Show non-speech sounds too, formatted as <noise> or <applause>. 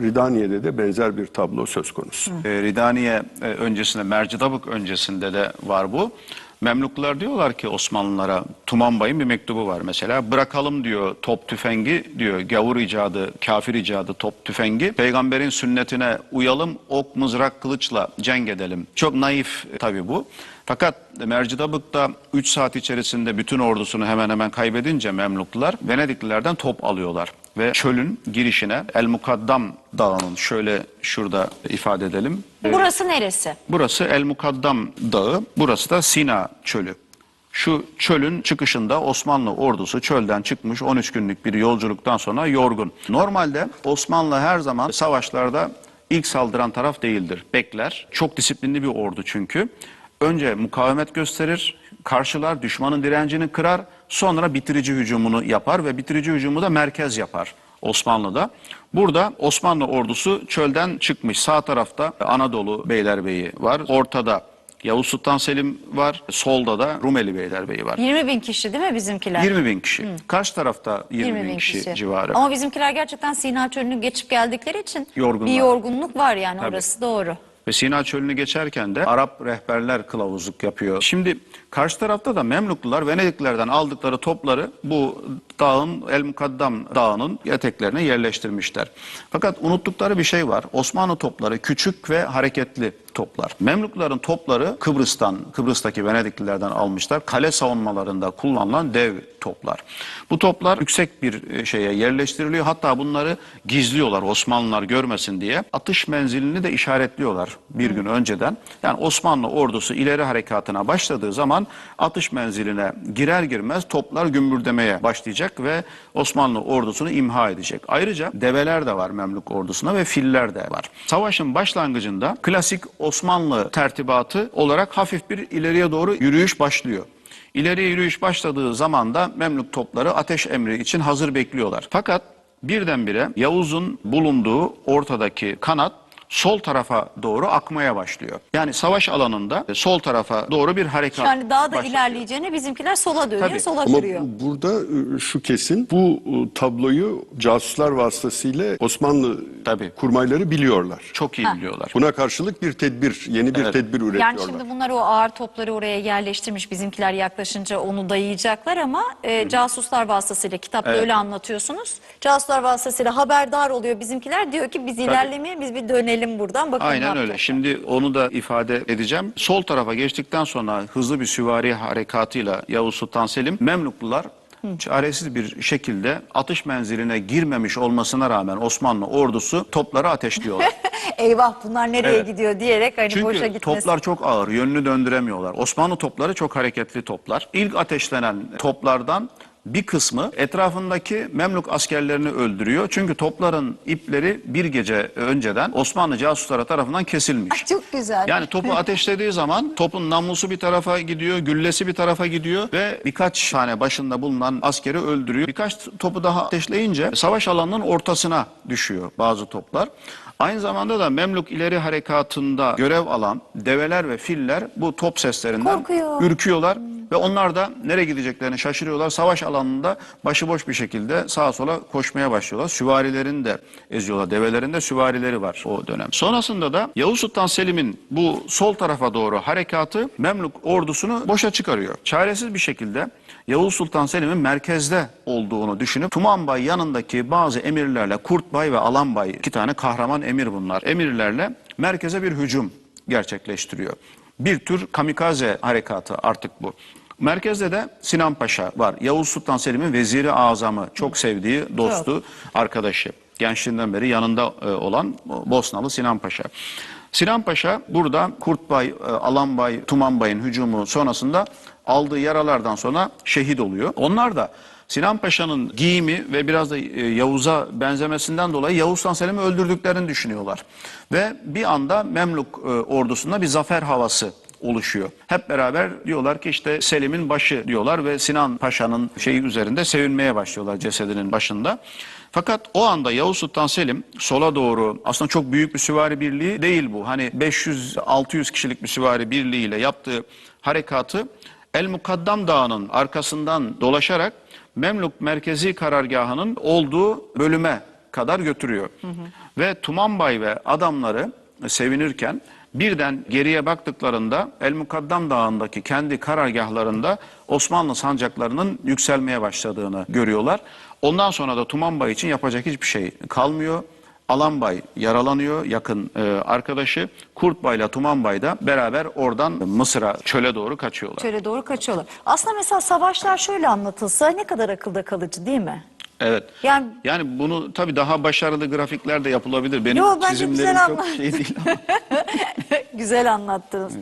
Ridaniye'de de benzer bir tablo söz konusu. E, Ridaniye öncesinde, Mercidabık öncesinde de var bu. Memluklar diyorlar ki Osmanlılara, Tuman Bay'ın bir mektubu var mesela. Bırakalım diyor top tüfengi diyor gavur icadı, kafir icadı top tüfengi. Peygamberin sünnetine uyalım, ok, mızrak, kılıçla cenk edelim. Çok naif e, tabii bu. Fakat Mercidabık'ta 3 saat içerisinde bütün ordusunu hemen hemen kaybedince Memluklular Venediklilerden top alıyorlar. Ve çölün girişine El Mukaddam Dağı'nın şöyle şurada ifade edelim. Burası neresi? Burası El Mukaddam Dağı, burası da Sina Çölü. Şu çölün çıkışında Osmanlı ordusu çölden çıkmış 13 günlük bir yolculuktan sonra yorgun. Normalde Osmanlı her zaman savaşlarda ilk saldıran taraf değildir. Bekler. Çok disiplinli bir ordu çünkü. Önce mukavemet gösterir, karşılar, düşmanın direncini kırar, sonra bitirici hücumunu yapar ve bitirici hücumu da merkez yapar. Osmanlı'da. Burada Osmanlı ordusu çölden çıkmış. Sağ tarafta Anadolu Beylerbeyi var. Ortada Yavuz Sultan Selim var. Solda da Rumeli Beylerbeyi var. 20 bin kişi değil mi bizimkiler? 20 bin kişi. Karşı tarafta 20, bin, kişi, civarı. Ama bizimkiler gerçekten Sina Çölü'nü geçip geldikleri için Yorgunlar. bir yorgunluk var yani Tabii. orası doğru. Ve Sina Çölü'nü geçerken de Arap rehberler kılavuzluk yapıyor. Şimdi karşı tarafta da Memluklular Venediklilerden aldıkları topları bu dağın El Mukaddam dağının eteklerine yerleştirmişler. Fakat unuttukları bir şey var. Osmanlı topları küçük ve hareketli toplar. Memlukluların topları Kıbrıs'tan, Kıbrıs'taki Venediklilerden almışlar. Kale savunmalarında kullanılan dev toplar. Bu toplar yüksek bir e, şeye yerleştiriliyor. Hatta bunları gizliyorlar Osmanlılar görmesin diye. Atış menzilini de işaretliyorlar bir gün önceden. Yani Osmanlı ordusu ileri harekatına başladığı zaman atış menziline girer girmez toplar gümbürdemeye başlayacak ve Osmanlı ordusunu imha edecek. Ayrıca develer de var Memlük ordusuna ve filler de var. Savaşın başlangıcında klasik Osmanlı tertibatı olarak hafif bir ileriye doğru yürüyüş başlıyor. İleriye yürüyüş başladığı zaman da Memlük topları ateş emri için hazır bekliyorlar. Fakat birdenbire Yavuz'un bulunduğu ortadaki kanat sol tarafa doğru akmaya başlıyor. Yani savaş alanında sol tarafa doğru bir harekat Yani daha da başlatıyor. ilerleyeceğine bizimkiler sola dönüyor, Tabii. sola Ama kırıyor. bu- burada e, şu kesin bu e, tabloyu casuslar vasıtasıyla Osmanlı Tabii. kurmayları biliyorlar. Çok iyi biliyorlar. Buna karşılık bir tedbir, yeni bir Evet. tedbir üretiyorlar. Yani şimdi bunlar o ağır topları oraya yerleştirmiş bizimkiler yaklaşınca onu dayayacaklar ama e, casuslar vasıtasıyla kitapta Evet. öyle anlatıyorsunuz. Casuslar vasıtasıyla haberdar oluyor bizimkiler diyor ki biz ilerlemeye biz bir dönelim buradan bakalım. ne Aynen öyle. Şimdi onu da ifade edeceğim. Sol tarafa geçtikten sonra hızlı bir süvari harekatıyla Yavuz Sultan Selim Memluklular çaresiz bir şekilde atış menziline girmemiş olmasına rağmen Osmanlı ordusu topları ateşliyorlar. <laughs> Eyvah bunlar nereye Evet. gidiyor diyerek hani boşa Çünkü gitmesin. toplar çok ağır, yönünü döndüremiyorlar. Osmanlı topları çok hareketli toplar. İlk ateşlenen toplardan bir kısmı etrafındaki Memlük askerlerini öldürüyor. Çünkü topların ipleri bir gece önceden Osmanlı casusları tarafından kesilmiş. Çok güzel. Yani topu <laughs> ateşlediği zaman topun namlusu bir tarafa gidiyor, güllesi bir tarafa gidiyor ve birkaç tane başında bulunan askeri öldürüyor. Birkaç topu daha ateşleyince savaş alanının ortasına düşüyor bazı toplar. Aynı zamanda da Memlük ileri harekatında görev alan develer ve filler bu top seslerinden Korkuyor. ürküyorlar ve onlar da nereye gideceklerini şaşırıyorlar. Savaş alanında başıboş bir şekilde sağa sola koşmaya başlıyorlar. Süvarilerini de eziyorlar. Develerinde süvarileri var o dönem. Sonrasında da Yavuz Sultan Selim'in bu sol tarafa doğru harekatı Memlük ordusunu boşa çıkarıyor. Çaresiz bir şekilde Yavuz Sultan Selim'in merkezde olduğunu düşünüp Tumanbay yanındaki bazı emirlerle Kurtbay ve Alanbay iki tane kahraman emir bunlar. Emirlerle merkeze bir hücum gerçekleştiriyor. Bir tür kamikaze harekatı artık bu. Merkezde de Sinan Paşa var. Yavuz Sultan Selim'in veziri azamı, çok sevdiği dostu, arkadaşı. Gençliğinden beri yanında e, olan Bosnalı Sinan Paşa. Sinan Paşa burada Kurtbay, e, Alanbay, Tumanbay'ın hücumu sonrasında aldığı yaralardan sonra şehit oluyor. Onlar da Sinan Paşa'nın giyimi ve biraz da e, Yavuz'a benzemesinden dolayı Yavuz Sultan Selim'i öldürdüklerini düşünüyorlar. Ve bir anda Memlük e, ordusunda bir zafer havası oluşuyor. Hep beraber diyorlar ki işte Selim'in başı diyorlar ve Sinan Paşa'nın şeyi üzerinde sevinmeye başlıyorlar cesedinin başında. Fakat o anda Yavuz Sultan Selim sola doğru aslında çok büyük bir süvari birliği değil bu. Hani 500-600 kişilik bir süvari birliğiyle yaptığı harekatı El Mukaddam Dağı'nın arkasından dolaşarak Memlük merkezi karargahının olduğu bölüme kadar götürüyor. Ve Tumanbay ve adamları sevinirken birden geriye baktıklarında El Mukaddam Dağı'ndaki kendi karargahlarında Osmanlı sancaklarının yükselmeye başladığını görüyorlar. Ondan sonra da Tumanbay için yapacak hiçbir şey kalmıyor. Alanbay yaralanıyor yakın e, arkadaşı. Kurtbay ile Tumanbay da beraber oradan Mısır'a çöle doğru kaçıyorlar. Şöyle doğru kaçıyorlar. Aslında mesela savaşlar şöyle anlatılsa ne kadar akılda kalıcı değil mi? Evet. Yani- Yani, bunu tabii daha başarılı grafikler de yapılabilir. Benim Yo, çizimlerim güzel çok şey değil ama. <laughs> Güzel anlattınız.